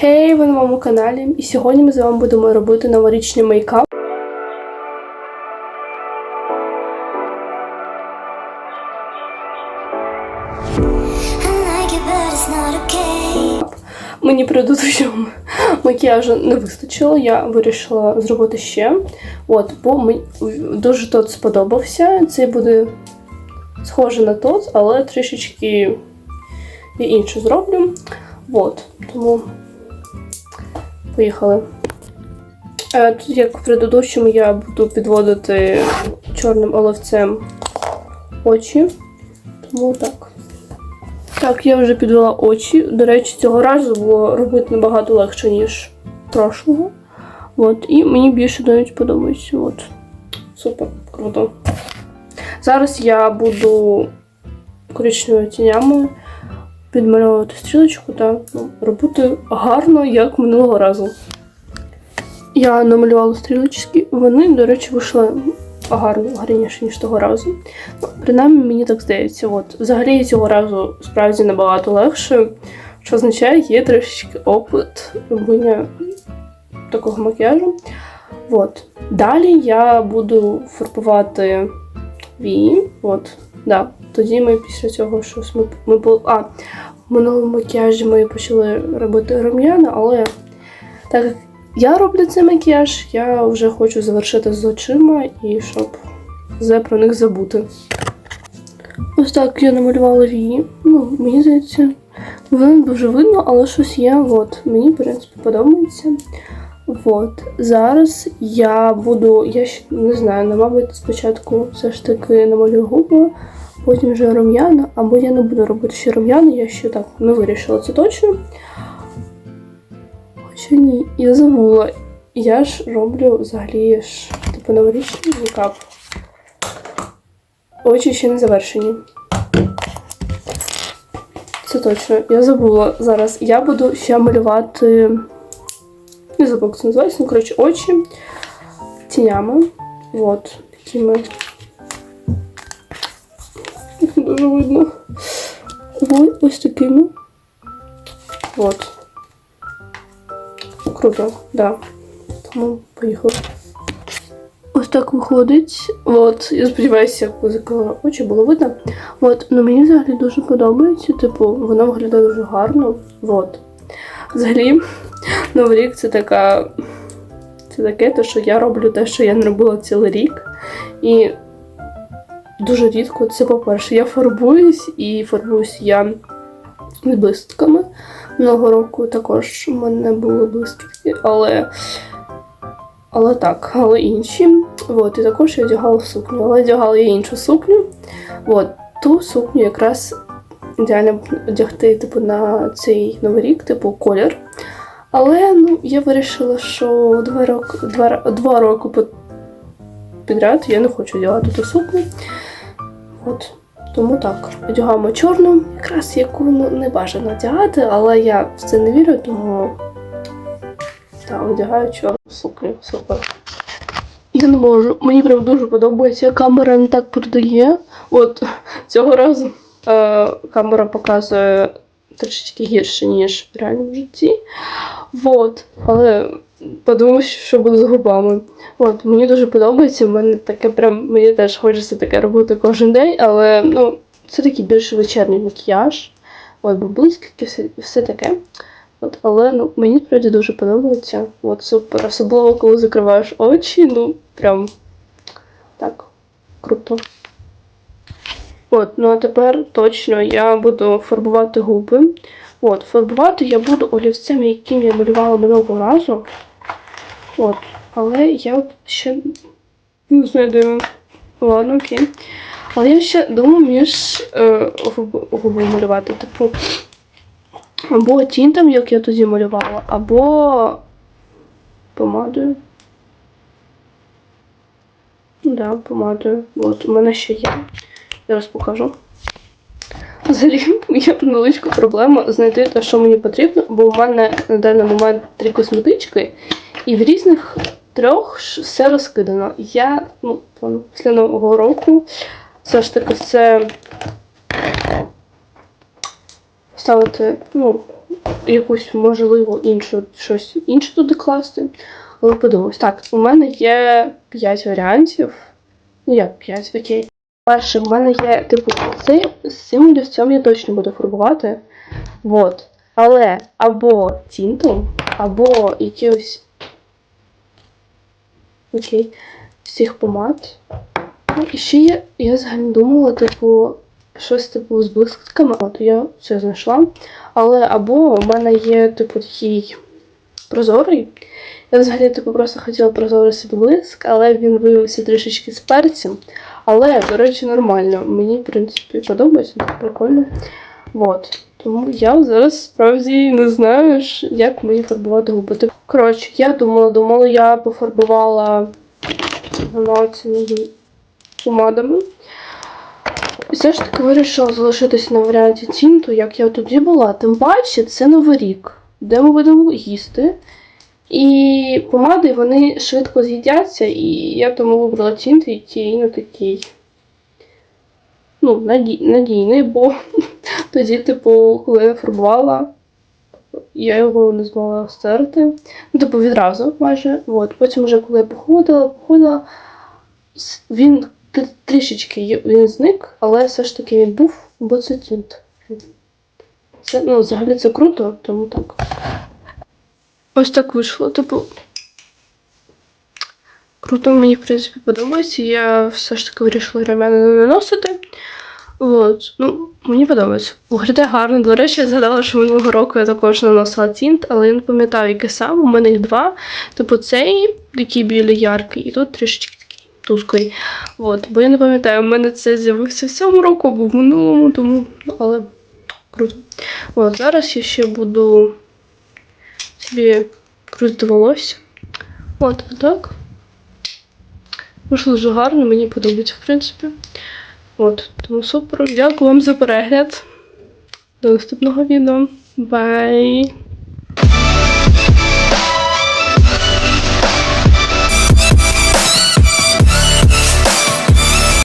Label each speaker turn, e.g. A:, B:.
A: Хей, ви на моєму каналі, і сьогодні ми з вами будемо робити новорічний мейкап. Мені предыдущого макіяжу не вистачило, я вирішила зробити ще. От, бо мені дуже тот сподобався. Це буде схоже на тот, але трішечки я інше зроблю. От, тому поїхали. Е, Тут, як в предыдущому, я буду підводити чорним оловцем очі. Тому так. Так, я вже підвела очі. До речі, цього разу було робити набагато легше, ніж прошлого. От, і мені більше навіть подобається. От. Супер, круто. Зараз я буду коричневими тінями підмальовувати стрілочку та ну, робити гарно, як минулого разу. Я намалювала стрілочки, вони, до речі, вийшли гарно, гарніше, ніж того разу. Ну, принаймні, мені так здається. От. Взагалі цього разу справді набагато легше, що означає, є трішечки опит робіння такого макіяжу. От. Далі я буду фарбувати вії. От. Да. Тоді ми після цього щось ми, ми бу- А, в минулому макіяжі ми почали робити рум'яна, але так як я роблю цей макіяж, я вже хочу завершити з очима і щоб про них забути. Ось так я намалювала вії. Ну, мені здається, воно дуже видно, але щось є. От, мені, в принципі, подобається. От. Зараз я буду, я ще не знаю, ну, мабуть, спочатку все ж таки намалюю губи, потім вже рум'яна, або я не буду робити ще рум'яна, я ще так не вирішила це точно. Хоча ні, я забула. Я ж роблю взагалі ж типу новорічний мейкап. Очі ще не завершені. Це точно. Я забула зараз. Я буду ще малювати. Не забула, як це називається. Ну, коротше, очі тінями. От, такими. Дуже видно. Ось, ось такими. От. Круто, да. Тому поїхали. Ось так виходить. От, я сподіваюся, як закрила очі було видно. От, ну мені взагалі дуже подобається. Типу, воно виглядає дуже гарно. От. Взагалі, Новий рік це така. Це таке, те, що я роблю те, що я не робила цілий рік. І дуже рідко це, по-перше, я фарбуюсь, і фарбуюсь я з блистками. Минулого року також у мене були блискітки, але. Але так, але інші. От, і також я одягала сукню. Але одягала я іншу сукню. От, ту сукню якраз ідеально одягти типу, на цей новий рік, типу колір. Але ну, я вирішила, що два роки, два, два роки підряд я не хочу одягати ту сукню. От. Тому так, одягаємо чорну, якраз яку ну, не бажано одягати, але я в це не вірю, тому так, одягаю чорну сукню. Супер. Я не можу. Мені прям дуже подобається. Камера не так передає. От цього разу е, камера показує трішечки гірше, ніж в реальному житті. Вот. Але подумаю, що буде з губами. От, мені дуже подобається. У мене таке прям мені теж хочеться таке робити кожен день, але ну, це такий більш вечірній макіяж. Бо блискітки, все, все таке. От, але ну, мені справді дуже подобається. От супер. Особливо, коли закриваєш очі, ну прям так, круто. От, ну а тепер точно я буду фарбувати губи. От, фарбувати я буду олівцем, яким я малювала минулого разу. От, але я ще не він. Ладно, окей. Але я ще думаю між е, губи, малювати. Типу, або тінтом, як я тоді малювала, або помадою. Да, помадою. От, у мене ще є. Зараз покажу. Взагалі, є невеличка проблема знайти те, що мені потрібно, бо у мене на даний момент три косметички, і в різних трьох все розкидано. Я ну, після нового року все ж таки все ставити, ну, якусь, можливо, іншу, щось інше туди класти. Але подивимось. Так, у мене є 5 варіантів. Ну як 5, окей. Перше, в мене є, типу, цей з цим я точно буду фарбувати. Вот. Але або тінтом, або якимось. Окей. Цих помад. Ну, і ще є, я взагалі думала, типу, щось типу з блискітками. От я це знайшла. Але або в мене є, типу, такий прозорий. Я взагалі типу просто хотіла прозорий блиск, але він виявився трішечки з перцем. Але, до речі, нормально. Мені, в принципі, подобається, так прикольно. Вот. Тому я зараз справді не знаю, як мені фарбувати губи. Коротше, я думала, думала, я пофарбувала цими помадами. І все ж таки вирішила залишитись на варіанті тінту, як я тоді була. Тим паче, це Новий рік, де ми будемо їсти. І помади вони швидко з'їдяться, і я тому вибрала тінт, який не такий. Ну, наді... надійний, бо тоді, типу, коли я фарбувала, я його не змогла стерти. Ну, типу, відразу майже. От. Потім, вже коли я походила, походила, він трішечки він зник, але все ж таки він був, бо це тінт. Це, ну, взагалі це круто, тому так. Ось так вийшло. Типу. Круто, мені, в принципі, подобається. Я все ж таки вирішила румяна не наносити. От, ну, мені подобається. Виглядає гарно. До речі, я згадала, що минулого року я також наносила тінт, але я не пам'ятаю, який сам. У мене їх два. Типу, цей такий білий яркий, і тут трішечки такий тусклий. От, бо я не пам'ятаю, у мене це з'явився в цьому року, або в минулому, тому, ну, але круто. От, зараз я ще буду собі крутити волосся. От, так. Вийшло дуже гарно, мені подобається, в принципі. От, тому супер. Дякую вам за перегляд. До наступного відео. Бай!